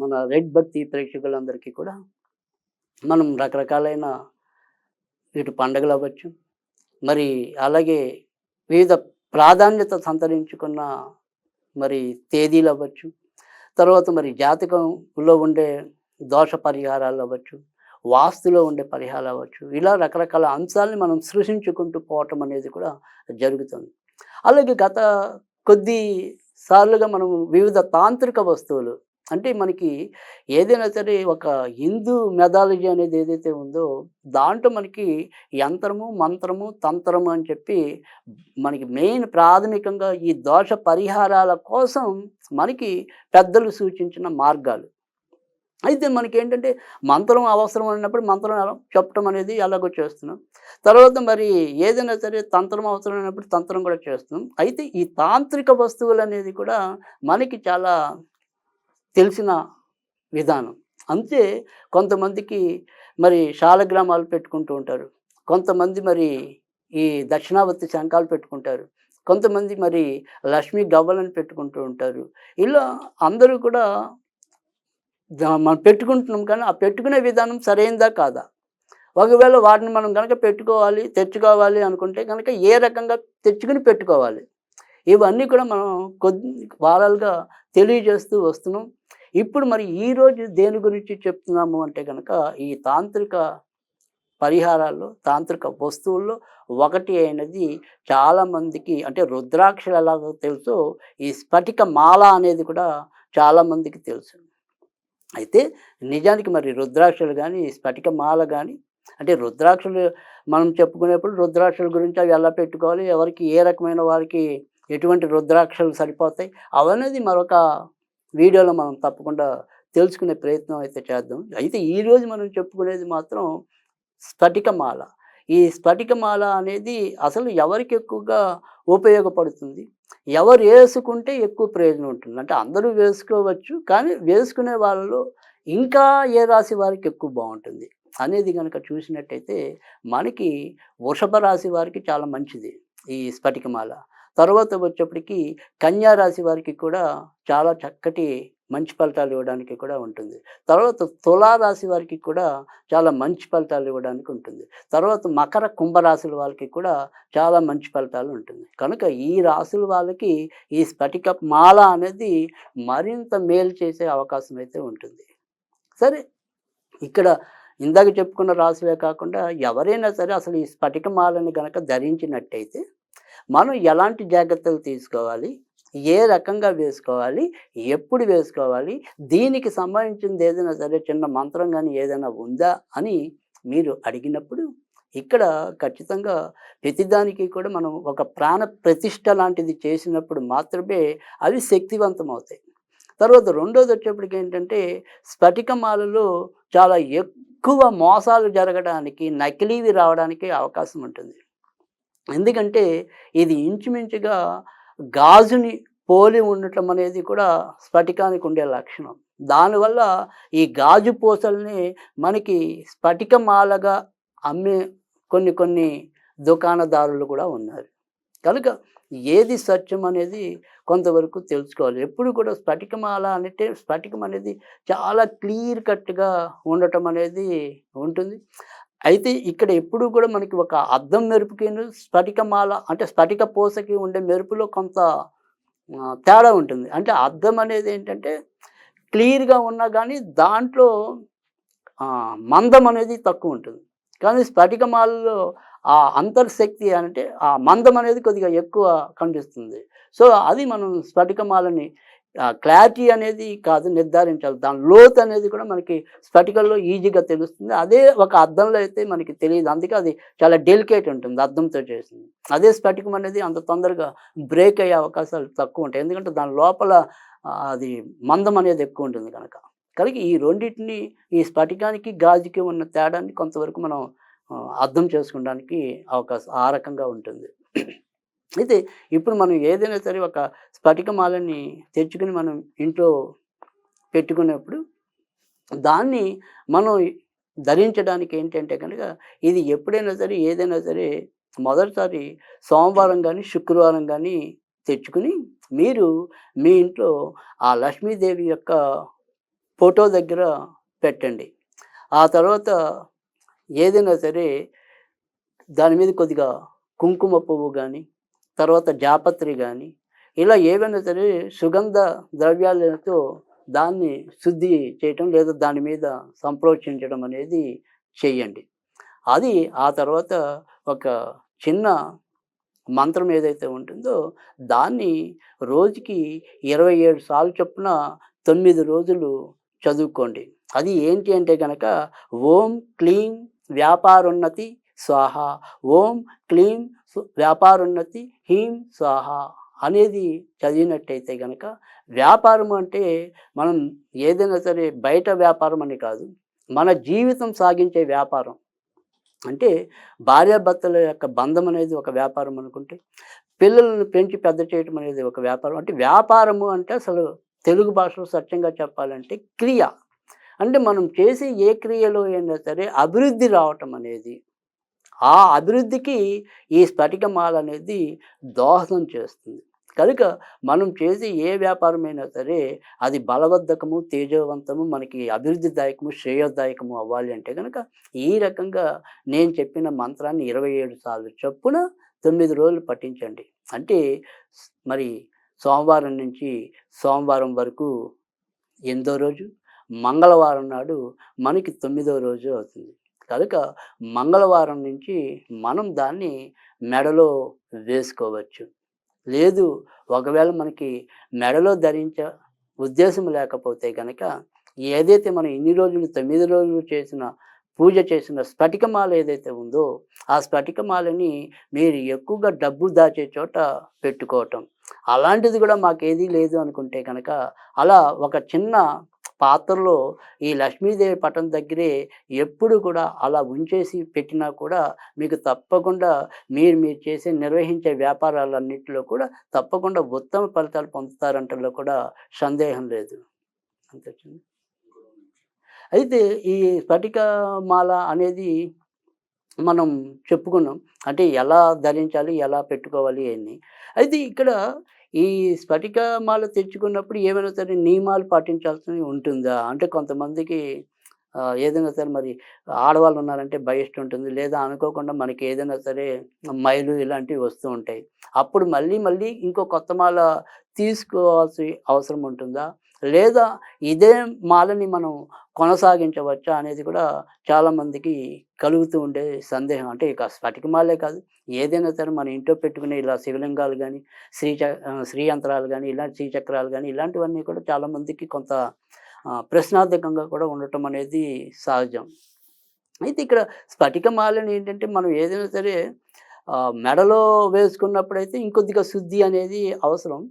మన రెడ్ భక్తి ప్రేక్షకులందరికీ కూడా మనం రకరకాలైన ఇటు పండుగలు అవ్వచ్చు. మరి అలాగే వివిధ ప్రాధాన్యత సంతరించుకున్న మరి తేదీలు అవ్వచ్చు. తర్వాత మరి జాతకంలో ఉండే దోష పరిహారాలు అవ్వచ్చు. వాస్తులో ఉండే పరిహారాలు అవ్వచ్చు. ఇలా రకరకాల అంశాలని మనం సృష్టించుకుంటూ పోవటం అనేది కూడా జరుగుతుంది. అలాగే గత కొద్ది సార్లుగా మనం వివిధ తాంత్రిక వస్తువులు అంటే మనకి ఏదైనా సరే ఒక హిందూ మెథాలజీ అనేది ఏదైతే ఉందో దాంట్లో మనకి యంత్రము మంత్రము తంత్రము అని చెప్పి మనకి మెయిన్ ప్రాథమికంగా ఈ దోష పరిహారాల కోసం మనకి పెద్దలు సూచించిన మార్గాలు. అయితే మనకి ఏంటంటే మంత్రం అవసరం అన్నప్పుడు మంత్రం చెప్పటం చెప్పడం అనేది ఎలాగో చేస్తున్నాం. తర్వాత మరి ఏదైనా సరే తంత్రం అవసరం అయినప్పుడు తంత్రం కూడా చేస్తున్నాం. అయితే ఈ తాంత్రిక వస్తువులు అనేది కూడా మనకి చాలా తెలిసిన విధానం. అంతే కొంతమందికి మరి శాలగ్రామాలు పెట్టుకుంటూ ఉంటారు. కొంతమంది మరి ఈ దక్షిణావర్తి శంఖాలు పెట్టుకుంటారు. కొంతమంది మరి లక్ష్మీ గవ్వలను పెట్టుకుంటూ ఉంటారు. ఇలా అందరూ కూడా మనం పెట్టుకుంటున్నాం కానీ ఆ పెట్టుకునే విధానం సరైనదా కాదా? ఒకవేళ వాటిని మనం కనుక పెట్టుకోవాలి తెచ్చుకోవాలి అనుకుంటే కనుక ఏ రకంగా తెచ్చుకుని పెట్టుకోవాలి? ఇవన్నీ కూడా మనం కొద్ది వారాలుగా తెలియజేస్తూ వస్తున్నాం. ఇప్పుడు మరి ఈరోజు దేని గురించి చెప్తున్నాము అంటే కనుక ఈ తాంత్రిక పరిహారాల్లో తాంత్రిక వస్తువుల్లో ఒకటి అయినది చాలామందికి అంటే రుద్రాక్షలు ఎలాగో తెలుసో ఈ స్ఫటిక మాల అనేది కూడా చాలామందికి తెలుసు. అయితే నిజానికి మరి రుద్రాక్షలు కానీ స్ఫటిక మాల కానీ అంటే రుద్రాక్షలు మనం చెప్పుకునేప్పుడు రుద్రాక్షల గురించి అవి ఎలా పెట్టుకోవాలి ఎవరికి ఏ రకమైన వారికి ఎటువంటి రుద్రాక్షలు సరిపోతాయి? అవనేది మరొక వీడియోలో మనం తప్పకుండా తెలుసుకునే ప్రయత్నం అయితే చేద్దాం. అయితే ఈరోజు మనం చెప్పుకునేది మాత్రం స్ఫటికమాల. ఈ స్ఫటికమాల అనేది అసలు ఎవరికి ఎక్కువగా ఉపయోగపడుతుంది? ఎవరు వేసుకుంటే ఎక్కువ ప్రయోజనం ఉంటుంది? అంటే అందరూ వేసుకోవచ్చు కానీ వేసుకునే వాళ్ళలో ఇంకా ఏ రాశి వారికి ఎక్కువ బాగుంటుంది? అనేది కనుక చూసినట్టయితే మనకి వృషభ రాశి వారికి చాలా మంచిది ఈ స్ఫటికమాల. తర్వాత వచ్చేప్పటికి కన్యా రాశి వారికి కూడా చాలా చక్కటి మంచి ఫలితాలు ఇవ్వడానికి కూడా ఉంటుంది. తర్వాత తులారాశి వారికి కూడా చాలా మంచి ఫలితాలు ఇవ్వడానికి ఉంటుంది. తర్వాత మకర కుంభరాశుల వాళ్ళకి కూడా చాలా మంచి ఫలితాలు ఉంటుంది. కనుక ఈ రాశుల వాళ్ళకి ఈ స్ఫటిక మాల అనేది మరింత మేలు చేసే అవకాశం అయితే ఉంటుంది. సరే ఇక్కడ ఇందాక చెప్పుకున్న రాశులే కాకుండా ఎవరైనా సరే అసలు ఈ స్ఫటిక మాలని కనుక ధరించినట్టయితే మనం ఎలాంటి జాగ్రత్తలు తీసుకోవాలి? ఏ రకంగా వేసుకోవాలి? ఎప్పుడు వేసుకోవాలి? దీనికి సంబంధించింది ఏదైనా సరే చిన్న మంత్రం కానీ ఏదైనా ఉందా అని మీరు అడిగినప్పుడు ఇక్కడ ఖచ్చితంగా ప్రతిదానికి కూడా మనం ఒక ప్రాణ ప్రతిష్ట లాంటిది చేసినప్పుడు మాత్రమే అవి శక్తివంతం అవుతాయి తర్వాత రెండోది వచ్చేప్పటికి ఏంటంటే స్ఫటికమాలలో చాలా ఎక్కువ మోసాలు జరగడానికి నకిలీవి రావడానికి అవకాశం ఉంటుంది. ఎందుకంటే ఇది ఇంచుమించుగా గాజుని పోలి ఉండటం అనేది కూడా స్ఫటికానికి ఉండే లక్షణం. దానివల్ల ఈ గాజు పూసల్ని మనకి స్ఫటికమాలగా అమ్మే కొన్ని కొన్ని దుకాణదారులు కూడా ఉన్నారు. కనుక ఏది సత్యం అనేది కొంతవరకు తెలుసుకోవాలి. ఎప్పుడు కూడా స్ఫటికమాల అంటే స్ఫటికం అనేది చాలా క్లియర్ కట్గా ఉండటం అనేది ఉంటుంది. అయితే ఇక్కడ ఎప్పుడు కూడా మనకి ఒక అద్దం మెరుపుకి స్ఫటికమాల అంటే స్ఫటిక పూసకి ఉండే మెరుపులో కొంత తేడా ఉంటుంది. అంటే అద్దం అనేది ఏంటంటే క్లియర్గా ఉన్నా కానీ దాంట్లో మందం అనేది తక్కువ ఉంటుంది. కానీ స్ఫటికమాలలో ఆ అంతర్శక్తి అంటే ఆ మందం అనేది కొద్దిగా ఎక్కువ కనిపిస్తుంది. సో అది మనం స్ఫటికమాలని క్లారిటీ అనేది కాదు నిర్ధారించాలి. దాని లోత్ అనేది కూడా మనకి స్ఫటికల్లో ఈజీగా తెలుస్తుంది. అదే ఒక అద్దంలో అయితే మనకి తెలియదు. అందుకే అది చాలా డెలికేట్ ఉంటుంది అద్దంతో చేసింది అదే స్ఫటికం అనేది అంత తొందరగా బ్రేక్ అయ్యే అవకాశాలు తక్కువ ఉంటాయి. ఎందుకంటే దాని లోపల అది మందం అనేది ఎక్కువ ఉంటుంది కనుక. కనుక ఈ రెండింటిని ఈ స్ఫటికానికి గాజుకి ఉన్న తేడాన్ని కొంతవరకు మనం అర్థం చేసుకోవడానికి అవకాశం ఆ రకంగా ఉంటుంది. అయితే ఇప్పుడు మనం ఏదైనా సరే ఒక స్ఫటికమాలని తెచ్చుకుని మనం ఇంట్లో పెట్టుకునేప్పుడు దాన్ని మనం ధరించడానికి ఏంటంటే కనుక ఇది ఎప్పుడైనా సరే ఏదైనా సరే మొదటిసారి సోమవారం కానీ శుక్రవారం కానీ తెచ్చుకుని మీరు మీ ఇంట్లో ఆ లక్ష్మీదేవి యొక్క ఫోటో దగ్గర పెట్టండి. ఆ తర్వాత ఏదైనా సరే దాని మీద కొద్దిగా కుంకుమ పువ్వు కానీ తర్వాత జాపత్రి కానీ ఇలా ఏవైనా సరే సుగంధ ద్రవ్యాలతో దాన్ని శుద్ధి చేయటం లేదా దాని మీద సంప్రోక్షించడం అనేది చేయండి. అది ఆ తర్వాత ఒక చిన్న మంత్రం ఏదైతే ఉంటుందో దాన్ని రోజుకి ఇరవై ఏడు సార్లు చొప్పున తొమ్మిది రోజులు చదువుకోండి. అది ఏంటి అంటే కనుక ఓం క్లీం వ్యాపారోన్నతి స్వాహ ఓం క్లీం వ్యాపారోన్నతి హీం స్వాహ అనేది చదివినట్టయితే కనుక వ్యాపారం అంటే మనం ఏదైనా సరే బయట వ్యాపారం అని కాదు మన జీవితం సాగించే వ్యాపారం. అంటే భార్యాభర్తల యొక్క బంధం అనేది ఒక వ్యాపారం అనుకుంటే పిల్లలను పెంచి పెద్ద చేయటం అనేది ఒక వ్యాపారం. అంటే వ్యాపారము అంటే అసలు తెలుగు భాషలో సత్యంగా చెప్పాలంటే క్రియ. అంటే మనం చేసే ఏ క్రియలో అయినా సరే అభివృద్ధి రావటం అనేది ఆ అభివృద్ధికి ఈ స్ఫటికమాల అనేది దోహదం చేస్తుంది. కనుక మనం చేసే ఏ వ్యాపారమైనా సరే అది బలవర్ధకము తేజవంతము మనకి అభివృద్ధిదాయకము శ్రేయోదాయకము అవ్వాలి అంటే కనుక ఈ రకంగా నేను చెప్పిన మంత్రాన్ని ఇరవై ఏడు సార్లు చొప్పున తొమ్మిది రోజులు పఠించండి. అంటే మరి సోమవారం నుంచి సోమవారం వరకు ఎనిమిదో రోజు మంగళవారం నాడు మనకి తొమ్మిదో రోజు అవుతుంది. కనుక మంగళవారం నుంచి మనం దాన్ని మెడలో వేసుకోవచ్చు. లేదు ఒకవేళ మనకి మెడలో ధరించ ఉద్దేశం లేకపోతే కనుక ఏదైతే మనం ఇన్ని రోజులు తొమ్మిది రోజులు చేసిన పూజ చేసిన స్ఫటికమాల ఏదైతే ఉందో ఆ స్ఫటికమాలని మీరు ఎక్కువగా డబ్బు దాచే చోట పెట్టుకోవటం. అలాంటిది కూడా మాకేదీ లేదు అనుకుంటే కనుక అలా ఒక చిన్న పాత్రలో ఈ లక్ష్మీదేవి పటం దగ్గరే ఎప్పుడు కూడా అలా ఉంచేసి పెట్టినా కూడా మీకు తప్పకుండా మీరు మీరు చేసే నిర్వహించే వ్యాపారాలన్నింటిలో కూడా తప్పకుండా ఉత్తమ ఫలితాలు పొందుతారంటలో కూడా సందేహం లేదు. అంతే అయితే ఈ స్ఫటికమాల అనేది మనం చెప్పుకున్నాం. అంటే ఎలా ధరించాలి ఎలా పెట్టుకోవాలి అని. అయితే ఇక్కడ ఈ స్ఫటికమాల తెచ్చుకున్నప్పుడు ఏమైనా సరే నియమాలు పాటించాల్సి ఉంటుందా? అంటే కొంతమందికి ఏదైనా సరే మరి ఆడవాళ్ళు ఉన్నారంటే బయస్ట్ ఉంటుంది లేదా అనుకోకుండా మనకి ఏదైనా సరే మైలు ఇలాంటివి వస్తూ ఉంటాయి. అప్పుడు మళ్ళీ మళ్ళీ ఇంకో కొత్త మాల తీసుకోవాల్సి అవసరం ఉంటుందా? లేదా ఇదే మాలని మనం కొనసాగించవచ్చా అనేది కూడా చాలామందికి కలుగుతూ ఉండే సందేహం. అంటే ఇక స్ఫటికమాలే కాదు. ఏదైనా సరే మన ఇంట్లో పెట్టుకునే ఇలా శివలింగాలు కానీ శ్రీచ చ- శ్రీ యంత్రాలు కానీ ఇలాంటి శ్రీచక్రాలు కానీ ఇలాంటివన్నీ కూడా చాలామందికి కొంత ప్రశ్నార్థకంగా కూడా ఉండటం అనేది సహజం. అయితే ఇక్కడ స్ఫటికమాలని ఏంటంటే మనం ఏదైనా సరే మెడలో వేసుకున్నప్పుడైతే ఇంకొద్దిగా శుద్ధి అనేది అవసరం.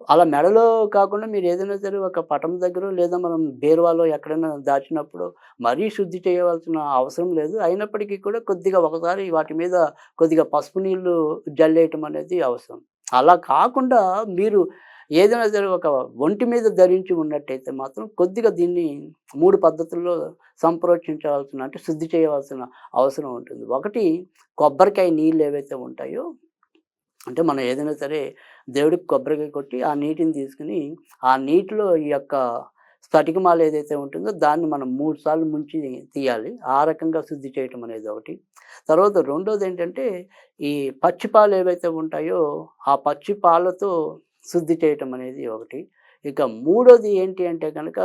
అలా మెడలో కాకుండా మీరు ఏదైనా సరే ఒక పటం దగ్గర లేదా మనం బీరువాలో ఎక్కడైనా దాచినప్పుడు మరీ శుద్ధి చేయవలసిన అవసరం లేదు. అయినప్పటికీ కూడా కొద్దిగా ఒకసారి వాటి మీద కొద్దిగా పసుపు నీళ్ళు జల్లేయటం అనేది అవసరం. అలా కాకుండా మీరు ఏదైనా సరే ఒక ఒంటి మీద ధరించి ఉన్నట్టయితే మాత్రం కొద్దిగా దీన్ని మూడు పద్ధతుల్లో సంప్రోక్షించవలసిన అంటే శుద్ధి చేయవలసిన అవసరం ఉంటుంది. ఒకటి కొబ్బరికాయ నీళ్ళు ఏవైతే ఉంటాయో అంటే మనం ఏదైనా సరే దేవుడికి కొబ్బరికాయ కొట్టి ఆ నీటిని తీసుకుని ఆ నీటిలో ఈ యొక్క స్ఫటికమాల ఏదైతే ఉంటుందో దాన్ని మనం మూడు సార్లు ముంచి తీయాలి. ఆ రకంగా శుద్ధి చేయటం అనేది ఒకటి. తర్వాత రెండోది ఏంటంటే ఈ పచ్చి పాలు ఏవైతే ఉంటాయో ఆ పచ్చి పాలతో శుద్ధి చేయటం అనేది ఒకటి. ఇక మూడోది ఏంటి అంటే కనుక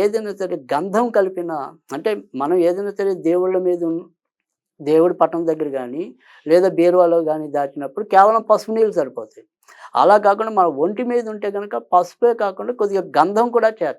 ఏదైనా సరే గంధం కలిపిన అంటే మనం ఏదైనా సరే దేవుళ్ళ మీద దేవుడి పట్టణం దగ్గర కానీ లేదా బీరువాలో కానీ దాచినప్పుడు కేవలం పసుపు నీళ్ళు సరిపోతాయి. అలా కాకుండా మన ఒంటి మీద ఉంటే కనుక పసుపే కాకుండా కొద్దిగా గంధం కూడా చేర్చాలి